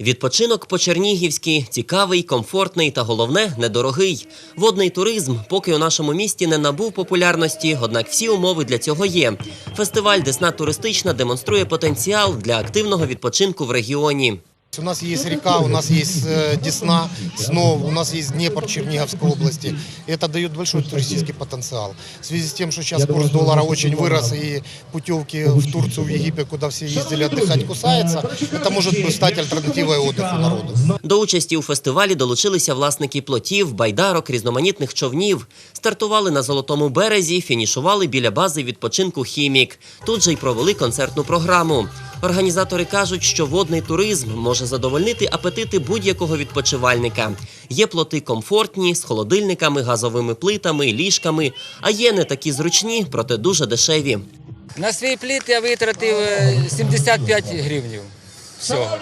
Відпочинок по-чернігівськи цікавий, комфортний та головне недорогий. Водний туризм поки у нашому місті не набув популярності, однак всі умови для цього є. Фестиваль Десна туристична демонструє потенціал для активного відпочинку в регіоні. У нас есть река, у нас есть э, Десна, Снов, у нас есть Днепр Черниговской области. И это дает большой туристический потенциал. В связи с тем, что сейчас курс доллара очень вырос и путевки в Турцию, в Египет, куда все ездили отдыхать, кусается, это может стать альтернативой отдыху народу. До участі у фестивалі долучилися власники плотів, байдарок, різноманітних човнів. Стартували на золотому березі, фінішували біля бази відпочинку Хімік. Тут же й провели концертну програму. Організатори кажуть, що водний туризм може задовольнити апетити будь-якого відпочивальника. Є плоти комфортні з холодильниками, газовими плитами, ліжками, а є не такі зручні, проте дуже дешеві. На свій пліт я витратив е, 75 гривнів. Всього.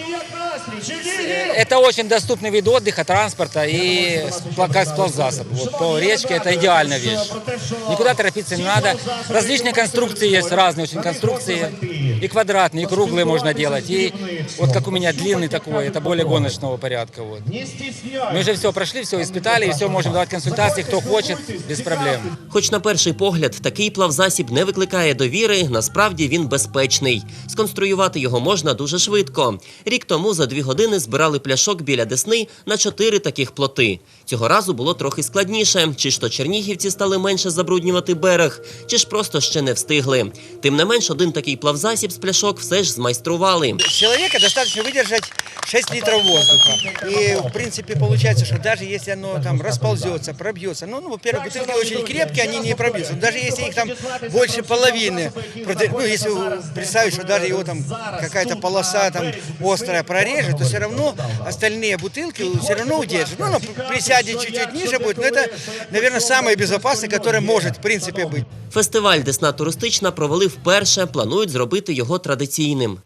Это очень доступный вид отдыха, транспорта и спла- как сплавзасоб. Вот по речке это идеальная вещь. Никуда торопиться не надо. Различные конструкции есть, разные очень конструкции. И квадратные, и круглые можно делать. И вот как у меня длинный такой, это более гоночного порядка. Вот. Мы уже все прошли, все испытали, и все можем давать консультации, кто хочет, без проблем. Хоч на перший погляд такий плавзасіб не викликає довіри, насправді він безпечний. Сконструювати його можна дуже швидко. Рік тому за дві години збирали пляшок біля Десни на чотири таких плоти. Цього разу було трохи складніше. Чи ж то чернігівці стали менше забруднювати берег, чи ж просто ще не встигли. Тим не менш, один такий плавзасіб з пляшок все ж змайстрували. Чоловіка достатньо выдержать 6 литров воздуха. И, в принципе, получается, что даже если оно там расползется, пробьется, ну, ну во-первых, бутылки очень крепкие, они не пробьются. Но даже если их там больше половины, проте- ну, если представить, что даже его там какая-то полоса там острая прорежет, то все равно остальные бутылки все равно удержат. Ну, оно присядет чуть-чуть ниже будет, но это, наверное, самое безопасное, которое может, в принципе, быть. Фестиваль Десна туристична провели вперше. Планують зробити його традиційним.